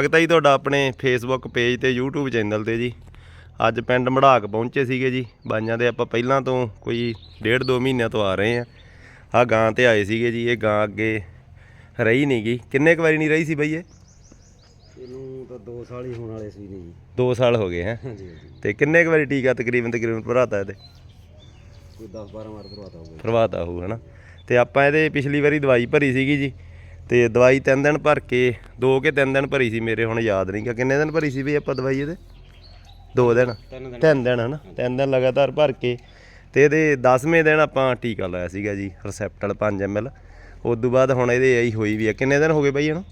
ਸਵਾਗਤ ਹੈ ਜੀ ਤੁਹਾਡਾ ਆਪਣੇ ਫੇਸਬੁੱਕ ਪੇਜ ਤੇ YouTube ਚੈਨਲ ਤੇ ਜੀ। ਅੱਜ ਪਿੰਡ ਮੜਾਕ ਪਹੁੰਚੇ ਸੀਗੇ ਜੀ। ਬਾਈਆਂ ਦੇ ਆਪਾਂ ਪਹਿਲਾਂ ਤੋਂ ਕੋਈ ਡੇਢ ਦੋ ਮਹੀਨਿਆਂ ਤੋਂ ਆ ਰਹੇ ਆ ਆ ਗਾਂ ਤੇ ਆਏ ਸੀਗੇ ਜੀ ਇਹ ਗਾਂ ਅੱਗੇ ਰਹੀ ਨਹੀਂ ਗਈ। ਕਿੰਨੇ ਕੁ ਵਾਰੀ ਨਹੀਂ ਰਹੀ ਸੀ ਬਈ ਇਹ? ਇਹਨੂੰ ਤਾਂ 2 ਸਾਲ ਹੀ ਹੋਣ ਵਾਲੇ ਸੀ ਜੀ। 2 ਸਾਲ ਹੋ ਗਏ ਹੈ। ਹਾਂਜੀ ਹਾਂਜੀ। ਤੇ ਕਿੰਨੇ ਕੁ ਵਾਰੀ ਟੀਕਾ ਤਕਰੀਬਨ ਤਕਰੀਬਨ ਭਰਾਤਾ ਇਹਦੇ? ਕੋਈ 10 12 ਵਾਰ ਭਰਵਾਤਾ ਹੋਊਗਾ ਭਰਵਾਤਾ ਹੋਊ ਹਨਾ। ਤੇ ਆਪਾਂ ਇਹਦੇ ਪਿਛਲੀ ਵਾਰੀ ਦਵਾਈ ਭਰੀ ਸੀਗੀ ਜੀ। ਤੇ ਦਵਾਈ ਤਿੰਨ ਦਿਨ ਭਰ ਕੇ ਦੋ ਕੇ ਤਿੰਨ ਦਿਨ ਭਰੀ ਸੀ ਮੇਰੇ ਹੁਣ ਯਾਦ ਨਹੀਂ ਕਿ ਕਿੰਨੇ ਦਿਨ ਭਰੀ ਸੀ ਵੀ ਆਪਾਂ ਦਵਾਈ ਇਹਦੇ? ਦੋ ਦਿਨ। ਤਿੰਨ ਦਿਨ। ਹਨਾ? ਤਿੰਨ ਦਿਨ ਲਗਾਤਾਰ ਭਰ ਕੇ। ਤੇ ਇਹਦੇ 10ਵੇਂ ਦਿਨ ਆਪਾਂ ਟੀਕਾ ਲਾਇਆ ਸੀਗਾ ਜੀ ਰਿਸੈਪਟਲ 5 ml ਉਸ ਤੋਂ ਬਾਅਦ ਹੁਣ ਇਹਦੇ ਇਹੀ ਹੋਈ ਵੀ ਆ। ਕਿੰਨੇ ਦਿਨ ਹੋ ਗਏ ਬਈ ਇਹਨੂੰ?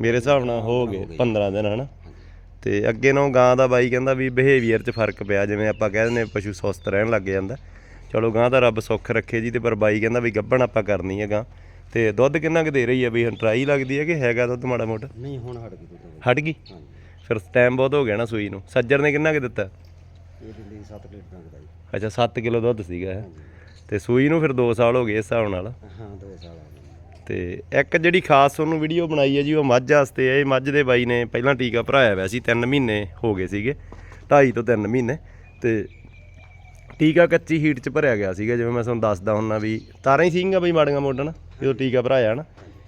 ਮੇਰੇ ਹਿਸਾਬ ਨਾਲ ਹੋ ਗਏ 15 ਦਿਨ ਹਨਾ? ਤੇ ਅੱਗੇ ਨੂੰ ਗਾਂ ਦਾ ਬਾਈ ਕਹਿੰਦਾ ਵੀ ਬਿਹੇਵੀਅਰ 'ਚ ਫ਼ਰਕ ਪਿਆ ਜਿਵੇਂ ਆਪਾਂ ਕਹਿ ਦਿੰਦੇ ਪਸ਼ੂ ਸੁਸਤ ਰਹਿਣ ਲੱਗ ਜਾਂਦਾ। ਚਲੋ ਗਾਂ ਦਾ ਰੱਬ ਸੁੱਖ ਰੱਖੇ ਜੀ ਤੇ ਪਰ ਬਾਈ ਕਹਿੰਦਾ ਵੀ ਗੱਭਣ ਆਪਾਂ ਕਰਨੀ ਹੈ ਗਾਂ। ਤੇ ਦੁੱਧ ਕਿੰਨਾ ਕੁ ਦੇ ਰਹੀ ਹੈ? ਵੀ ਹੁਣ ਟਰਾਈ ਲੱਗਦੀ ਹੈ ਕਿ ਹੈਗਾ ਦੁੱਧ ਮਾੜਾ ਮੋਟਾ? ਨਹੀਂ ਹੁਣ ਹਟ ਗਈ ਦੁੱਧ ਹਟ ਗਈ? ਫਿਰ ਟਾਈਮ ਬਹੁਤ ਹੋ ਗਿਆ ਨਾ ਸੂਈ ਨੂੰ। ਸੱਜਰ ਨੇ ਕਿੰਨਾ ਕੁ ਦਿੱਤਾ? ਇਹ ਦਿੰਦੀ 7 ਲੀਟਰ ਤੱਕ ਦਾ ਜੀ। ਅੱਛਾ 7 ਕਿਲੋ ਦੁੱਧ ਸੀਗਾ ਇਹ। ਹਾਂਜੀ। ਤੇ ਸੂਈ ਨੂੰ ਫਿਰ 2 ਸਾਲ ਹੋ ਗਏ ਇਸ ਹਿਸਾਬ ਨਾਲ। ਹਾਂ 2 ਸਾਲ ਆ ਗਏ। ਤੇ ਇੱਕ ਜਿਹੜੀ ਖਾਸ ਉਹਨੂੰ ਵੀਡੀਓ ਬਣਾਈ ਹੈ ਜੀ ਉਹ ਮੱਝ ਵਾਸਤੇ ਹੈ। ਇਹ ਮੱਝ ਦੇ ਬਾਈ ਨੇ ਪਹਿਲਾਂ ਟੀਕਾ ਭਰਾਇਆ ਹੋਇਆ ਸੀ 3 ਮਹੀਨੇ ਹੋ ਗਏ ਸੀਗੇ 2.5 ਤੋਂ 3 ਮਹੀਨੇ। ਤੇ ਟੀਕਾ ਕੱਚੀ ਹੀਟ 'ਚ ਭਰਿਆ ਗਿਆ ਸੀਗਾ ਜਿਵੇਂ ਮੈਂ ਤੁਹਾਨੂੰ ਦੱਸਦਾ ਹੁੰਨਾ ਵੀ ਤਾਰਾਂ ਹੀ ਸੀਗੀਆਂ ਬਈ ਮਾੜੀਆਂ ਮੋਢਣ ਜਦੋਂ ਟੀਕਾ ਭਰਾਇਆ ਨਾ।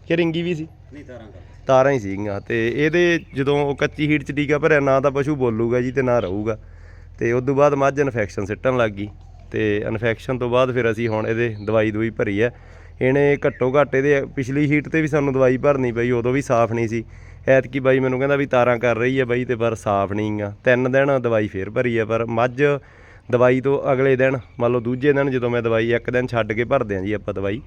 ਕਿ ਰਿੰਗੀ ਵੀ ਸੀ? ਨਹੀਂ ਤਾਰਾਂ ਕਰ। ਤਾਰਾਂ ਹੀ ਸੀਗੀਆਂ ਤੇ ਇਹਦੇ ਜਦੋਂ ਉਹ ਕੱਚੀ ਹੀਟ 'ਚ ਟੀਕਾ ਭਰਿਆ ਨਾ ਤਾਂ ਪਸ਼ੂ ਬੋਲੂਗਾ ਜੀ ਤੇ ਨਾ ਰਹੂਗਾ। ਤੇ ਉਸ ਤੋਂ ਬਾਅਦ ਮੱਝ ਇਨਫੈਕਸ਼ਨ ਸਿੱਟਣ ਲੱਗ ਗਈ। ਤੇ ਇਨਫੈਕਸ਼ਨ ਤੋਂ ਬਾਅਦ ਫਿਰ ਅਸੀਂ ਹੁਣ ਇਹਦੇ ਦਵਾਈ ਦੂਈ ਭਰੀ ਹੈ ਇਹਨੇ ਘੱਟੋ ਘੱਟ ਇਹਦੇ ਪਿਛਲੀ ਹੀਟ ਤੇ ਵੀ ਸਾਨੂੰ ਦਵਾਈ ਭਰਨੀ ਪਈ ਉਦੋਂ ਵੀ ਸਾਫ਼ ਨਹੀਂ ਸੀ। ਐਤਕੀ ਬਾਈ ਮੈਨੂੰ ਕਹਿੰਦਾ ਵੀ ਤਾਰਾਂ ਕਰ ਰਹੀ ਹੈ ਬਾਈ ਤੇ ਪਰ ਸਾਫ਼ ਨਹੀਂ ਗਾ ਤਿੰਨ ਦਿਨ ਦਵਾਈ ਫੇਰ ਭਰੀ ਹੈ ਪਰ ਮੱਝ ਦਵਾਈ ਤੋਂ ਅਗਲੇ ਦਿਨ ਮੰਨ ਲਓ ਦੂਜੇ ਦਿਨ ਜਦੋਂ ਮੈਂ ਦਵਾਈ ਇੱਕ ਦਿਨ ਛੱਡ ਕੇ ਭਰਦੇ ਹਾਂ ਜੀ ਆਪਾਂ ਦਵਾਈ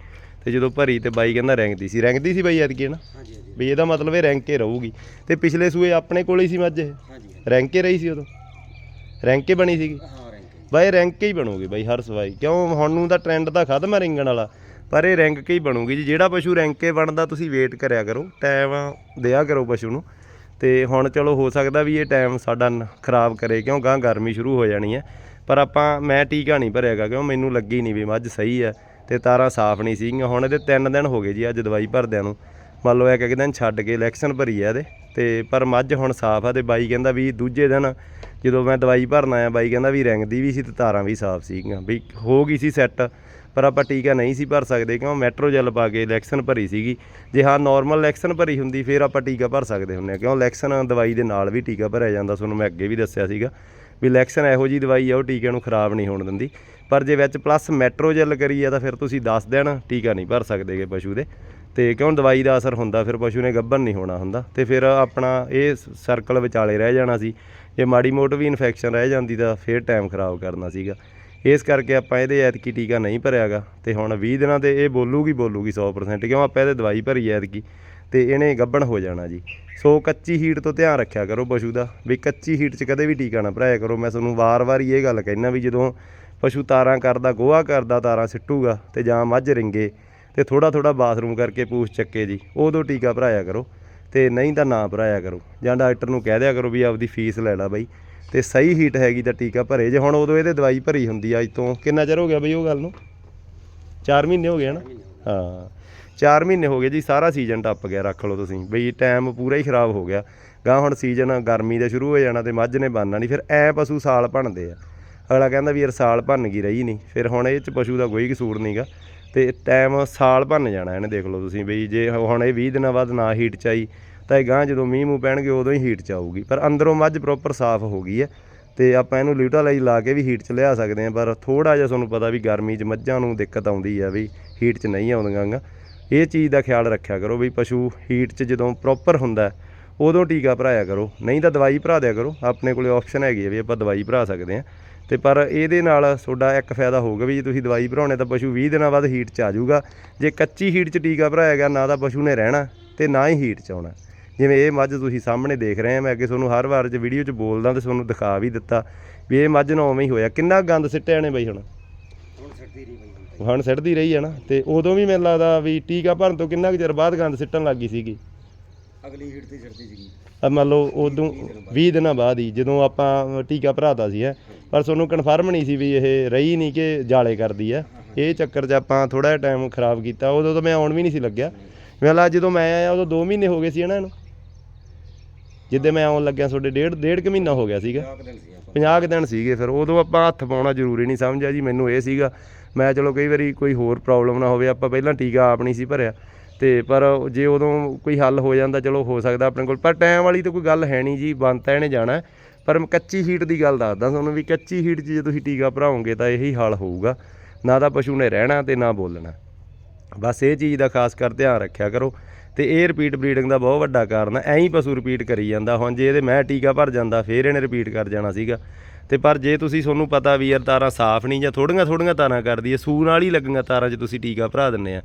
ਤੇ ਜਦੋਂ ਭਰੀ ਤੇ ਬਾਈ ਕਹਿੰਦਾ ਰੈਂਕਦੀ ਸੀ। ਰੈਂਕਦੀ ਸੀ ਬਾਈ ਐਤਕੀ ਨਾ ਹਾਂਜੀ ਹਾਂਜੀ। ਵੀ ਇਹਦਾ ਮਤਲਬ ਇਹ ਰੈਂਕ ਕੇ ਰਹੂਗੀ। ਤੇ ਪਿਛਲੇ ਸੂਏ ਆਪਣੇ ਕੋਲ ਹੀ ਸੀ ਮੱਝ ਇਹ? ਹਾਂਜੀ ਰੈਂਕ ਕੇ ਰਹੀ ਸੀ ਉਦੋਂ? ਰੈਂਕ ਕੇ ਬਣੀ ਸੀਗੀ? ਹਾਂ ਰੈਂਕ ਬਾਈ ਰੈਂਕ ਕੇ ਹੀ ਬਣੂਗੀ ਬਾਈ ਹਰ ਸਵਾਈ। ਕਿਉਂ? ਹੁਣ ਨੂੰ ਦਾ ਟ੍ਰੈਂਡ ਤਾਂ ਖਤਮ ਹੈ ਰਿੰਗਣ ਵਾਲਾ। ਪਰ ਇਹ ਰੈਂਕ ਕੇ ਹੀ ਬਣੂਗੀ ਜੀ। ਜਿਹੜਾ ਪਸ਼ੂ ਰੈਂਕ ਕੇ ਬਣਦਾ ਤੁਸੀਂ ਵੇਟ ਕਰਿਆ ਕਰੋ। ਟਾਈਮ ਦਿਆ ਕਰੋ ਪਸ਼ੂ ਨੂੰ। ਤੇ ਹੁਣ ਚਲੋ ਹੋ ਸਕਦਾ ਵੀ ਇਹ ਟਾਈਮ ਸਾਡਾ ਖਰਾਬ ਕਰੇ ਕਿਉਂ? ਗਾਂ ਗਰਮੀ ਸ਼ੁਰੂ ਹੋ ਜਾਣੀ ਹੈ। ਪਰ ਆਪਾਂ, ਮੈਂ ਟੀਕਾ ਨਹੀਂ ਭਰਿਆਗਾ ਕਿਉਂ? ਮੈਨੂੰ ਲੱਗੀ ਨਹੀਂ ਵੀ ਮੱਝ ਸਹੀ ਹੈ ਤੇ ਤਾਰਾਂ ਸਾਫ਼ ਨਹੀਂ ਸੀਗੀਆਂ। ਹੁਣ ਇਹਦੇ 3 ਦਿਨ ਹੋ ਗਏ ਜੀ ਅੱਜ ਦਵਾਈ ਭਰਦਿਆਂ ਨੂੰ। ਮੰਨ ਲਓ ਇੱਕ ਇੱਕ ਦਿਨ ਛੱਡ ਕੇ ਇਲੈਕਸ਼ਨ ਭਰੀ ਆ ਇਹਦੇ। ਤੇ ਪਰ ਮੱਝ ਹੁਣ ਸਾਫ਼ ਆ ਤੇ ਬਾਈ ਕਹਿੰਦਾ ਵੀ ਦੂਜੇ ਦਿਨ ਜਦੋਂ ਮੈਂ ਦਵਾਈ ਭਰਨ ਆਇਆ, ਬਾਈ ਕਹਿੰਦਾ ਵੀ ਰਿੰਗਦੀ ਵੀ ਸੀ ਤੇ ਤਾਰਾਂ ਵੀ ਸਾਫ਼ ਸੀਗੀਆਂ। ਵੀ ਹੋ ਗਈ ਸੀ ਸੈੱਟ, ਪਰ ਆਪਾਂ ਟੀਕਾ ਨਹੀਂ ਸੀ ਭਰ ਸਕਦੇ ਕਿਉਂ? ਮੈਟਰੋ ਜੈਲ ਪਾ ਕੇ ਇਲੈਕਸ਼ਨ ਭਰੀ ਸੀਗੀ। ਜੇ ਹਾਂ ਨਾਰਮਲ ਇਲੈਕਸ਼ਨ ਭਰੀ ਹੁੰਦੀ, ਫਿਰ ਆਪਾਂ ਟੀਕਾ ਭਰ ਸਕਦੇ ਹੁੰਨੇ ਆ। ਕਿਉਂ? ਇਲੈਕਸ਼ਨ ਦਵਾਈ ਦੇ ਨਾਲ ਵੀ ਟੀਕਾ ਭਰਿਆ ਜਾਂਦਾ, ਤੁਹਾਨੂੰ ਮੈਂ ਅੱਗੇ ਵੀ ਦੱਸਿਆ ਸੀਗਾ। ਵੀ ਇਲੈਕਸ਼ਨ ਇਹੋ ਜੀ ਦਵਾਈ ਆ, ਉਹ ਟੀਕੇ ਨੂੰ ਖਰਾਬ ਨਹੀਂ ਹੋਣ ਦਿੰਦੀ। ਪਰ ਜੇ ਵਿੱਚ ਪਲੱਸ ਮੈਟਰੋ ਜੈਲ ਕਰੀ ਆ, ਤਾਂ ਫਿਰ ਤੁਸੀਂ 10 ਦਿਨ ਟੀਕਾ ਨਹੀਂ ਭਰ ਸਕਦੇਗੇ ਪਸ਼ੂ ਦੇ। ਤੇ ਕਿਉਂ ਦਵਾਈ ਦਾ ਅਸਰ ਹੁੰਦਾ, ਫਿਰ ਪਸ਼ੂ ਨੇ ਗੱਭਣ ਨਹੀਂ ਹੋਣਾ ਹੁੰਦਾ। ਤੇ ਫਿਰ ਆਪਣਾ ਇਹ ਸਰਕਲ ਵਿਚਾਲੇ ਰਹਿ ਜਾਣਾ ਸੀ। ਜੇ ਮਾੜੀ ਮੋਟ ਵੀ ਇਨਫੈਕਸ਼ਨ ਰਹਿ ਜਾਂਦੀ, ਤਾਂ ਫਿਰ ਟਾਈਮ ਖਰਾਬ ਕਰਨਾ ਸੀਗਾ। ਇਸ ਕਰਕੇ ਆਪਾਂ ਇਹਦੇ ਐਤਕੀ ਟੀਕਾ ਨਹੀਂ ਭਰਿਆਗਾ। ਤੇ ਹੁਣ 20 ਦਿਨਾਂ ਤੇ ਇਹ ਬੋਲੂਗੀ ਬੋਲੂਗੀ 100% ਕਿਉਂ ਆਪਾਂ ਇਹਦੇ ਦਵਾਈ ਭਰੀ ਐਤਕੀ? ਤੇ ਇਹਨੇ ਗੱਭਣ ਹੋ ਜਾਣਾ ਜੀ। ਸੋ ਕੱਚੀ ਹੀਟ ਤੋਂ ਧਿਆਨ ਰੱਖਿਆ ਕਰੋ ਪਸ਼ੂ ਦਾ। ਵੀ ਕੱਚੀ ਹੀਟ 'ਚ ਕਦੇ ਵੀ ਟੀਕਾ ਨਾ ਭਰਾਇਆ ਕਰੋ। ਮੈਂ ਤੁਹਾਨੂੰ ਵਾਰ-ਵਾਰ ਹੀ ਇਹ ਗੱਲ ਕਹਿਣਾ ਵੀ ਜਦੋਂ ਪਸ਼ੂ ਤਾਰਾਂ ਕਰਦਾ, ਗੋਹਾ ਕਰਦਾ, ਤਾਰਾਂ ਸਿੱਟੂਗਾ ਤੇ ਜਾਂ ਮੱਝ ਰਿੰਗੇ ਤੇ ਥੋੜਾ ਥੋੜਾ ਬਾਥਰੂਮ ਕਰਕੇ ਪੂਛ ਚੱਕੇ ਜੀ, ਉਦੋਂ ਟੀਕਾ ਭਰਾਇਆ ਕਰੋ ਤੇ ਨਹੀਂ ਤਾਂ ਨਾ ਭਰਾਇਆ ਕਰੋ। ਜਾਂ ਡਾਕਟਰ ਨੂੰ ਕਹਿ ਦਿਆ ਕਰੋ ਵੀ ਆਪਦੀ ਫੀਸ ਲੈ ਲੈ ਬਾਈ। ਤੇ ਸਹੀ ਹੀਟ ਹੈਗੀ ਤਾਂ ਟੀਕਾ ਭਰੇ। ਜੇ ਹੁਣ ਉਦੋਂ ਇਹਦੇ ਦਵਾਈ ਭਰੀ ਹੁੰਦੀ ਆ, ਅੱਜ ਤੋਂ ਕਿੰਨਾ ਚਿਰ ਹੋ ਗਿਆ ਬਈ ਉਹ ਗੱਲ ਨੂੰ? 4 ਮਹੀਨੇ ਹੋ ਗਏ ਨਾ ਹਾਂ। 4 ਮਹੀਨੇ ਹੋ ਗਏ ਜੀ, ਸਾਰਾ ਸੀਜ਼ਨ ਟੱਪ ਗਿਆ, ਰੱਖ ਲਓ ਤੁਸੀਂ। ਬਈ ਟਾਈਮ ਪੂਰਾ ਹੀ ਖਰਾਬ ਹੋ ਗਿਆ। ਗਾਂ ਹੁਣ ਸੀਜ਼ਨ ਗਰਮੀ ਦਾ ਸ਼ੁਰੂ ਹੋ ਜਾਣਾ ਤੇ ਮੱਝ ਨੇ ਬੰਨਣਾ ਨਹੀਂ ਫਿਰ ਐ ਪਸ਼ੂ ਸਾਲ ਭੰਨਦੇ ਆ। ਅਗਲਾ ਕਹਿੰਦਾ ਵੀ ਯਾਰ ਸਾਲ ਭੰਨ ਗਈ ਰਹੀ ਨਹੀਂ ਫਿਰ ਹੁਣ ਇਹ ਚ ਪਸ਼ੂ ਦਾ ਕੋਈ ਕਸੂਰ ਨਹੀਂਗਾ ਤੇ ਟਾਈਮ ਸਾਲ ਭੰਨ ਜਾਣਾ ਇਹਨੇ, ਦੇਖ ਲਓ ਤੁਸੀਂ। ਬਈ ਜੇ ਹੁਣ ਇਹ 20 ਦਿਨਾਂ ਬਾਅਦ ਨਾ ਹੀਟ ਚ ਆਈ, ਤਾਂ ਇਹ ਗਾਂ ਜਦੋਂ ਮੀਂਹ ਮੂੰਹ ਪੈਣਗੇ ਉਦੋਂ ਹੀ ਹੀਟ ਚ ਆਊਗੀ। ਪਰ ਅੰਦਰੋਂ ਮੱਝ ਪ੍ਰੋਪਰ ਸਾਫ਼ ਹੋ ਗਈ ਹੈ। ਤੇ ਆਪਾਂ ਇਹਨੂੰ ਲਿਊਟਾਲਾਈਜ਼ ਲਾ ਕੇ ਵੀ ਹੀਟ 'ਚ ਲਿਆ ਸਕਦੇ ਹਾਂ, ਪਰ ਥੋੜਾ ਜਿਹਾ ਤੁਹਾਨੂੰ ਪਤਾ ਵੀ ਗਰਮੀ 'ਚ ਮੱਝਾਂ ਨੂੰ ਦਿੱਕਤ ਆਉਂਦੀ ਆ ਵੀ ਹੀਟ 'ਚ ਨਹੀਂ ਆਉਂਦੀਆਂ ਗਾ। ਇਹ ਚੀਜ਼ ਦਾ ਖਿਆਲ ਰੱਖਿਆ ਕਰੋ ਵੀ ਪਸ਼ੂ ਹੀਟ 'ਚ ਜਦੋਂ ਪ੍ਰੋਪਰ ਹੁੰਦਾ, ਉਦੋਂ ਟੀਕਾ ਭਰਾਇਆ ਕਰੋ। ਨਹੀਂ ਤਾਂ ਦਵਾਈ ਭਰਾ ਦਿਆ ਕਰੋ। ਆਪਣੇ ਕੋਲੇ ਆਪਸ਼ਨ ਹੈਗੀ ਹੈ ਵੀ ਆਪਾਂ ਦਵਾਈ ਭਰਾ ਸਕਦੇ ਹਾਂ। ਤੇ ਪਰ ਇਹਦੇ ਨਾਲ ਤੁਹਾਡਾ ਇੱਕ ਫਾਇਦਾ ਹੋਊਗਾ ਵੀ ਜੇ ਤੁਸੀਂ ਦਵਾਈ ਭਰਾਉਣੇ ਤਾਂ ਪਸ਼ੂ 20 ਦਿਨਾਂ ਬਾਅਦ ਹੀਟ 'ਚ ਆ ਜਾਊਗਾ। ਜੇ ਕੱਚੀ ਹੀਟ 'ਚ ਟੀਕਾ ਭਰਾਇਆ ਗਿਆ, ਨਾ ਤਾਂ ਪਸ਼ੂ ਨੇ ਰਹਿਣਾ ਤੇ ਨਾ ਹੀ ਹੀਟ 'ਚ ਆਉਣਾ। ਜਿਵੇਂ ਇਹ ਮੱਝ ਤੁਸੀਂ ਸਾਹਮਣੇ ਦੇਖ ਰਹੇ ਆ ਮੈਂ ਅੱਗੇ ਤੁਹਾਨੂੰ ਹਰ ਵਾਰ 'ਚ ਵੀਡੀਓ 'ਚ ਬੋਲਦਾ ਤੇ ਤੁਹਾਨੂੰ ਦਿਖਾ ਵੀ ਦਿੱਤਾ ਵੀ ਇਹ ਮੱਝ ਨੂੰ ਉਵੇਂ ਹੀ ਹੋਇਆ। ਕਿੰਨਾ ਗੰਦ ਸਿੱਟਿਆ ਨੇ ਬਈ ਹੁਣ? ਹੁਣ ਸਿੱਟਦੀ ਰਹੀ ਹੈ ਨਾ ਤੇ ਉਦੋਂ ਵੀ ਮੈਨੂੰ ਲੱਗਦਾ ਵੀ ਟੀਕਾ ਭਰਨ ਤੋਂ ਕਿੰਨਾ ਕੁ ਚਿਰ ਬਾਅਦ ਗੰਦ ਸਿੱਟਣ ਲੱਗੀ ਸੀਗੀ। ਅਗਲੀ ਹੀਟ ਤੇ ਛੱਡਦੀ ਸੀਗੀ। ਆ ਮੰਨ ਲਓ ਉਦੋਂ 20 ਦਿਨਾਂ ਬਾਅਦ। ਹੀ ਜਦੋਂ ਆਪਾਂ ਟੀਕਾ ਭਰਾਤਾ ਸੀ ਹੈ। ਪਰ ਤੁਹਾਨੂੰ ਕਨਫਰਮ ਨਹੀਂ ਸੀ ਵੀ ਇਹ ਰਹੀ ਨਹੀਂ ਕਿ ਜਾਲੇ ਕਰਦੀ ਹੈ ਇਹ ਚੱਕਰ 'ਚ ਆਪਾਂ ਥੋੜਾ ਜਿਹਾ ਟਾਈਮ ਖਰਾਬ ਕੀਤਾ ਉਦੋਂ ਤਾਂ ਮੈਂ ਆਉਣ ਵੀ ਨਹੀਂ ਸੀ ਲੱਗਿਆ। ਮੈਂ ਲਾ ਜਦੋਂ ਮੈਂ ਆਇਆ ਉਦੋਂ 2 ਮਹੀਨੇ ਹੋ ਗਏ ਸੀ ਨਾ ਇਹਨੂੰ। ਜਿੱਦੇ ਮੈਂ ਆਉਣ ਲੱਗਿਆ ਤੁਹਾਡੇ ਡੇਢ ਡੇਢ ਕੁ ਮਹੀਨਾ ਹੋ ਗਿਆ ਸੀਗਾ। ਚਾਕ 50 ਕੁ ਦਿਨ ਸੀਗੇ ਫਿਰ, ਉਦੋਂ ਆਪਾਂ ਹੱਥ ਪਾਉਣਾ ਜ਼ਰੂਰੀ ਨਹੀਂ ਸਮਝਿਆ ਜੀ, ਮੈਨੂੰ ਇਹ ਸੀਗਾ। ਮੈਂ ਚਲੋ ਕਈ ਵਾਰੀ ਕੋਈ ਹੋਰ ਪ੍ਰੋਬਲਮ ਨਾ ਹੋਵੇ, ਆਪਾਂ ਪਹਿਲਾਂ ਟੀਕਾ ਆਪ ਨਹੀਂ ਸੀ ਭਰਿਆ। ਤੇ ਪਰ ਜੇ ਉਦੋਂ ਕੋਈ ਹੱਲ ਹੋ ਜਾਂਦਾ, ਚਲੋ ਹੋ ਸਕਦਾ ਆਪਣੇ ਕੋਲ। ਪਰ ਟਾਈਮ ਵਾਲੀ ਤਾਂ ਕੋਈ ਗੱਲ ਹੈ ਨਹੀਂ ਜੀ, ਬੰਦ ਤਾਂ ਇਹਨੇ ਜਾਣਾ ਪਰ ਮੈਂ ਕੱਚੀ ਹੀਟ ਦੀ ਗੱਲ ਦੱਸਦਾ ਤੁਹਾਨੂੰ ਵੀ, ਕੱਚੀ ਹੀਟ 'ਚ ਜੇ ਤੁਸੀਂ ਟੀਕਾ ਭਰਾਓਗੇ ਤਾਂ ਇਹੀ ਹਾਲ ਹੋਊਗਾ। ਨਾ ਤਾਂ ਪਸ਼ੂ ਨੇ ਰਹਿਣਾ ਤੇ ਨਾ ਬੋਲਣਾ। ਬਸ ਇਹ ਚੀਜ਼ ਦਾ ਖਾਸ ਕਰ ਧਿਆਨ ਰੱਖਿਆ ਕਰੋ। ਤੇ ਇਹ ਰਿਪੀਟ ਬਰੀਡਿੰਗ ਦਾ ਬਹੁਤ ਵੱਡਾ ਕਾਰਨ ਹੈ ਐਂ ਹੀ ਪਸ਼ੂ ਰਿਪੀਟ ਕਰੀ ਜਾਂਦਾ। ਹੁਣ ਜੇ ਇਹਦੇ ਮੈਂ ਟੀਕਾ ਭਰ ਜਾਂਦਾ, ਫੇਰ ਇਹਨੇ ਰਿਪੀਟ ਕਰ ਜਾਣਾ ਸੀਗਾ। ਤੇ ਪਰ ਜੇ ਤੁਸੀਂ ਤੁਹਾਨੂੰ ਪਤਾ ਵੀ ਯਾਰ ਤਾਰਾਂ ਸਾਫ਼ ਨਹੀਂ ਜਾਂ ਥੋੜੀਆਂ ਥੋੜੀਆਂ ਤਾਰਾਂ ਕਰਦੀ ਹੈ ਸੂ ਨਾਲ ਹੀ ਲੱਗੀਆਂ ਤਾਰਾਂ 'ਚ ਤੁਸੀਂ ਟੀਕਾ ਭਰਾ ਦਿੰਦੇ ਆ,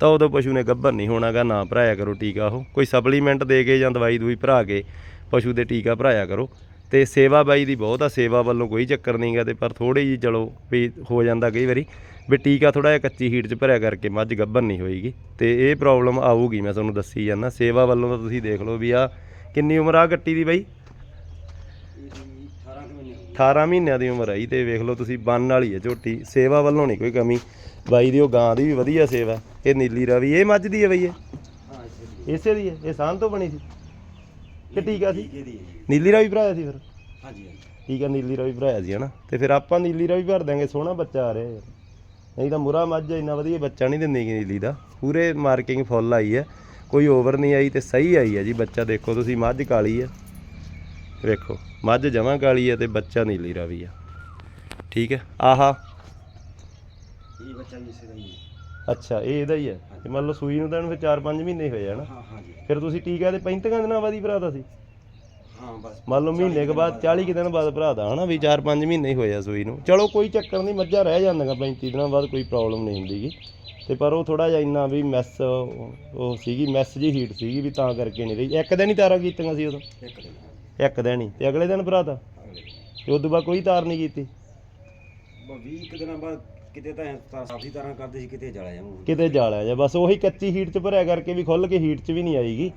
ਤਾਂ ਉਦੋਂ ਪਸ਼ੂ ਨੇ ਗੱਭਰ ਨਹੀਂ ਹੋਣਾਗਾ, ਨਾ ਭਰਾਇਆ ਕਰੋ ਟੀਕਾ ਉਹ। ਕੋਈ ਸਪਲੀਮੈਂਟ ਦੇ ਕੇ ਜਾਂ ਦਵਾਈ ਦੂਈ ਭਰਾ ਕੇ ਪਸ਼ੂ ਦੇ ਟੀਕਾ ਭਰਾਇਆ ਕਰੋ। ਤੇ ਸੇਵਾ ਬਾਈ ਦੀ ਬਹੁਤ ਆ ਸੇਵਾ ਵੱਲੋਂ ਕੋਈ ਚੱਕਰ ਨਹੀਂਗਾ ਤੇ ਪਰ ਥੋੜੀ ਜੀ ਚਲੋ ਵੀ ਹੋ ਜਾਂਦਾ ਕਈ ਵਾਰੀ ਵੀ ਟੀਕਾ ਥੋੜਾ ਜਿਹਾ ਕੱਚੀ ਹੀਟ 'ਚ ਭਰਿਆ ਕਰਕੇ ਮੱਝ ਗੱਭਰ ਨਹੀਂ ਹੋਏਗੀ ਤੇ ਇਹ ਪ੍ਰੋਬਲਮ ਆਊਗੀ ਮੈਂ ਤੁਹਾਨੂੰ ਦੱਸੀ ਜਾਂਦਾ। ਸੇਵਾ ਵੱਲੋਂ ਤਾਂ ਤੁਸੀਂ ਦੇਖ ਲਓ ਵੀ ਆ ਕਿੰਨੀ ਉਮਰ ਆ ਕੱਟੀ ਦੀ ਬਾਈ? ਇਹਦੀ 18 ਕੁ ਮਹੀਨੇ ਹੋ ਗਏ 18 ਮਹੀਨਿਆਂ ਦੀ ਉਮਰ ਆਈ ਤੇ ਵੇਖ ਲਓ ਤੁਸੀਂ ਬੰਨ ਵਾਲੀ ਹੈ ਝੋਟੀ ਸੇਵਾ ਵੱਲੋਂ ਨਹੀਂ ਕੋਈ ਕਮੀ। ਬਾਈ ਦੀ ਉਹ ਗਾਂ ਦੀ ਵੀ ਵਧੀਆ ਸੇਵਾ ਇਹ ਨੀਲੀ ਰਾਵੀ ਇਹ ਮੱਝ ਦੀ ਹੈ ਬਈ ਇਹ? ਹਾਂ ਇਸੇ ਦੀ ਇਸੇ ਦੀ ਹੈ ਇਹ ਸਾਂਝ ਤੋਂ ਬਣੀ ਸੀ? ਕਿ ਟੀਕਾ ਸੀ? ਟੀਕੇ ਦੀ ਹੈ ਜੀ। ਨੀਲੀ ਰਾਵੀ ਭਰਾਇਆ ਸੀ ਫਿਰ? ਹਾਂਜੀ ਹਾਂਜੀ। ਠੀਕ ਆ ਨੀਲੀ ਰਾਵੀ ਭਰਾਇਆ ਸੀ ਹਨਾ? ਤੇ ਫਿਰ ਆਪਾਂ ਨੀਲੀ ਰਾਵੀ ਭਰ ਦਾਂਗੇ ਸੋਹਣਾ ਬੱਚਾ ਆ ਰਿਹਾ। ਯਾਰ ਨਹੀਂ ਤਾਂ ਮੁਰਾ ਮੱਝ ਇੰਨਾ ਵਧੀਆ ਬੱਚਾ ਨਹੀਂ ਦਿੰਦੀ ਗੀ ਨੀਲੀ ਦਾ। ਪੂਰੇ ਮਾਰਕਿੰਗ ਫੁੱਲ ਆਈ ਹੈ ਕੋਈ ਓਵਰ ਨਹੀਂ ਆਈ ਤੇ ਸਹੀ ਆਈ ਹੈ ਜੀ ਬੱਚਾ ਦੇਖੋ ਤੁਸੀਂ ਮੱਝ ਕਾਲੀ ਹੈ ਵੇਖੋ ਮੱਝ ਜਮਾਂ ਕਾਲੀ ਹੈ ਤੇ ਬੱਚਾ ਨੀਲੀ ਰਾਵੀ ਆ। ਠੀਕ ਹੈ ਆਹਾ। ਇਹ ਬੱਚਾ ਵੀ ਇਸੇ ਦਾ ਹੀ ਹੈ ਅੱਛਾ ਇਹ ਇਹਦਾ ਹੀ ਹੈ। ਤੇ ਮੰਨ ਲਓ ਸੂਈ ਨੂੰ ਤਾਂ ਇਹਨੂੰ ਫਿਰ 4-5 ਮਹੀਨੇ ਹੋਏ ਆ ਨਾ। ਹਾਂ ਹਾਂ ਜੀ। ਫਿਰ ਤੁਸੀਂ ਟੀਕਾ ਤੇ 35 ਦਿਨਾਂ ਬਾਅਦ ਹੀ ਭਰਾਤਾ ਸੀ। ਹਾਂ ਬਸ। ਮੰਨ ਲਓ ਮਹੀਨੇ ਕੇ ਬਾਅਦ 40 ਕੁ ਦਿਨ ਬਾਅਦ ਭਰਾਦਾ ਹਨਾ ਵੀ 4-5 ਮਹੀਨੇ ਹੀ ਹੋਏ ਆ ਸੂਈ ਨੂੰ। ਚਲੋ ਕੋਈ ਚੱਕਰ ਨਹੀਂ ਮੱਝਾਂ ਰਹਿ ਜਾਂਦੀਆਂ 35 ਦਿਨਾਂ ਬਾਅਦ ਕੋਈ ਪ੍ਰੋਬਲਮ ਨਹੀਂ ਹੁੰਦੀਗੀ ਤੇ ਪਰ ਉਹ ਥੋੜਾ ਜਿਹਾ ਇੰਨਾ ਵੀ ਮੈਸ ਉਹ ਸੀਗੀ ਮੈਸ ਜੀ ਹੀਟ ਸੀਗੀ ਵੀ ਤਾਂ ਕਰਕੇ ਨਹੀਂ ਰਹੀ। ਇੱਕ ਦਿਨ ਹੀ ਤਾਰਾਂ ਕੀਤੀਆਂ ਸੀ ਉਦੋਂ। ਇੱਕ ਦਿਨ ਇੱਕ ਦਿਨ ਹੀ। ਤੇ ਅਗਲੇ ਦਿਨ ਦਿਨ। ਤੇ ਉਦੋਂ ਬਾਅਦ ਕੋਈ ਤਾਰ ਨਹੀਂ ਕੀਤੀ? ਬਸ 20 ਕੁ ਦਿਨਾਂ ਬਾਅਦ ਕਿਤੇ ਤਾਂ ਤਾਂ ਸਾਫੀ ਤਰ੍ਹਾਂ ਕਰਦੇ ਸੀ ਕਿਤੇ ਜਲਾ ਜਾਵਾਂ ਕਿਤੇ ਜਾਲਿਆ ਜਾਂ ਬਸ ਉਹੀ ਕੱਚੀ ਹੀਟ 'ਚ ਭਰਿਆ ਕਰਕੇ ਵੀ ਖੁੱਲ ਕੇ ਹੀਟ 'ਚ ਵੀ ਨਹੀਂ ਆਈਗੀ।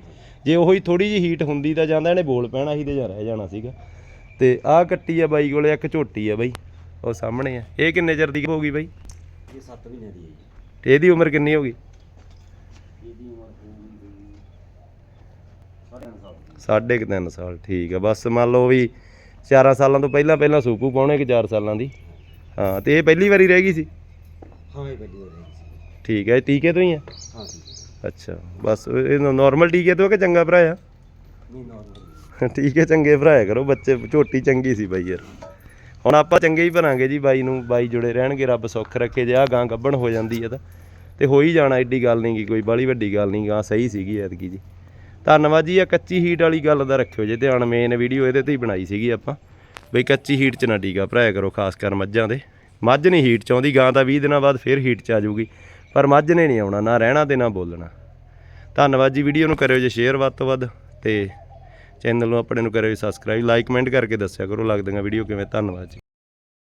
ਜੇ ਉਹੀ ਥੋੜੀ ਜਿਹੀ ਹੀਟ ਹੁੰਦੀ ਤਾਂ ਜਾਂਦਾ ਇਹਨੇ ਬੋਲ ਪੈਣਾ ਸੀ ਤੇ ਜਾਂ ਰਹਿ ਜਾਣਾ ਸੀਗਾ। ਤੇ ਆਹ ਕੱਟੀ ਆ ਬਾਈ ਕੋਲੇ ਇੱਕ ਝੋਟੀ ਆ ਬਾਈ ਉਹ ਸਾਹਮਣੇ ਆ। ਇਹ ਕਿੰਨੇ ਚਿਰ ਦੀ ਹੋ ਗਈ ਬਾਈ? ਇਹ 7 ਮਹੀਨੇ ਦੀ ਹੈ ਜੀ। ਤੇ ਇਹਦੀ ਉਮਰ ਕਿੰਨੀ ਹੋ ਗਈ? ਇਹਦੀ ਉਮਰ ਹੋਊਗੀ ਸਾਢੇ ਤਿੰਨ ਸਾਲ। ਦੀ। ਸਾਢੇ ਕੁ ਤਿੰਨ ਸਾਲ ਠੀਕ ਆ। ਬਸ ਮੰਨ ਲਓ ਵੀ 4 ਸਾਲਾਂ ਤੋਂ ਪਹਿਲਾਂ ਪਹਿਲਾਂ ਸੂਪੂ ਪਾਉਣੇ ਕਿ 4 ਸਾਲਾਂ ਦੀ? ਹਾਂ ਤੇ ਇਹ ਪਹਿਲੀ ਵਾਰੀ ਰਹਿ ਗਈ ਸੀ? ਹਾਂ ਇਹ ਹੋ ਰਹੀ ਸੀ। ਠੀਕ ਹੈ ਇਹ ਟੀਕੇ ਤੋਂ ਹੀ ਆ ਹਾਂ ਜੀ ਅੱਛਾ ਬਸ ਇਹ ਨਾਰਮਲ ਟੀਕੇ ਤੋਂ ਆ ਕਿ ਚੰਗਾ ਭਰਾਇਆ ਨਹੀਂ ਨਾਰਮਲ ਠੀਕ ਹੈ ਚੰਗੇ ਭਰਾਇਆ ਕਰੋ ਬੱਚੇ ਝੋਟੀ ਚੰਗੀ ਸੀ ਬਾਈ ਯਾਰ। ਹੁਣ ਆਪਾਂ ਚੰਗੇ ਹੀ ਭਰਾਂਗੇ ਜੀ ਬਾਈ ਨੂੰ ਬਾਈ ਜੁੜੇ ਰਹਿਣਗੇ ਰੱਬ ਸੁੱਖ ਰੱਖੇ ਜੇ ਆ ਗਾਂ ਗੱਬਣ ਹੋ ਜਾਂਦੀ ਹੈ ਤਾਂ। ਤੇ ਹੋ ਹੀ ਜਾਣਾ ਐਡੀ ਗੱਲ ਨਹੀਂ ਗੀ ਕੋਈ ਬਾਲੀ ਵੱਡੀ ਗੱਲ ਨਹੀਂ ਗਾਂ ਸਹੀ ਸੀਗੀ ਐਤਕੀ ਜੀ। ਧੰਨਵਾਦ ਜੀ ਆ ਕੱਚੀ ਹੀਟ ਵਾਲੀ ਗੱਲ ਦਾ ਰੱਖਿਓ ਜੇ ਧਿਆਨ ਮੇਨ ਵੀਡੀਓ ਇਹਦੇ ਤੇ ਹੀ ਬਣਾਈ ਸੀਗੀ ਆਪਾਂ। ਬਈ ਕੱਚੀ ਹੀਟ 'ਚ ਨਾ ਟੀਕਾ ਭਰਾਇਆ ਕਰੋ ਖਾਸ ਕਰ ਮੱਝਾਂ ਦੇ। ਮੱਝ ਨਹੀਂ ਹੀਟ 'ਚ ਆਉਂਦੀ, ਗਾਂ ਤਾਂ 20 ਦਿਨਾਂ ਬਾਅਦ ਫੇਰ ਹੀਟ 'ਚ ਆ ਜਾਊਗੀ। ਪਰ ਮੱਝ ਨੇ ਨਹੀਂ ਆਉਣਾ, ਨਾ ਰਹਿਣਾ ਤੇ ਨਾ ਬੋਲਣਾ। ਧੰਨਵਾਦ ਜੀ ਵੀਡੀਓ ਨੂੰ ਕਰਿਓ ਜੇ ਸ਼ੇਅਰ ਵੱਧ ਤੋਂ ਵੱਧ ਤੇ ਚੈਨਲ ਨੂੰ ਆਪਣੇ ਨੂੰ ਕਰਿਓ ਸਬਸਕ੍ਰਾਈਬ ਲਾਈਕ ਕਮੈਂਟ ਕਰਕੇ ਦੱਸਿਆ ਕਰੋ ਲੱਗਦੀਆਂ ਵੀਡੀਓ ਕਿਵੇਂ। ਧੰਨਵਾਦ ਜੀ।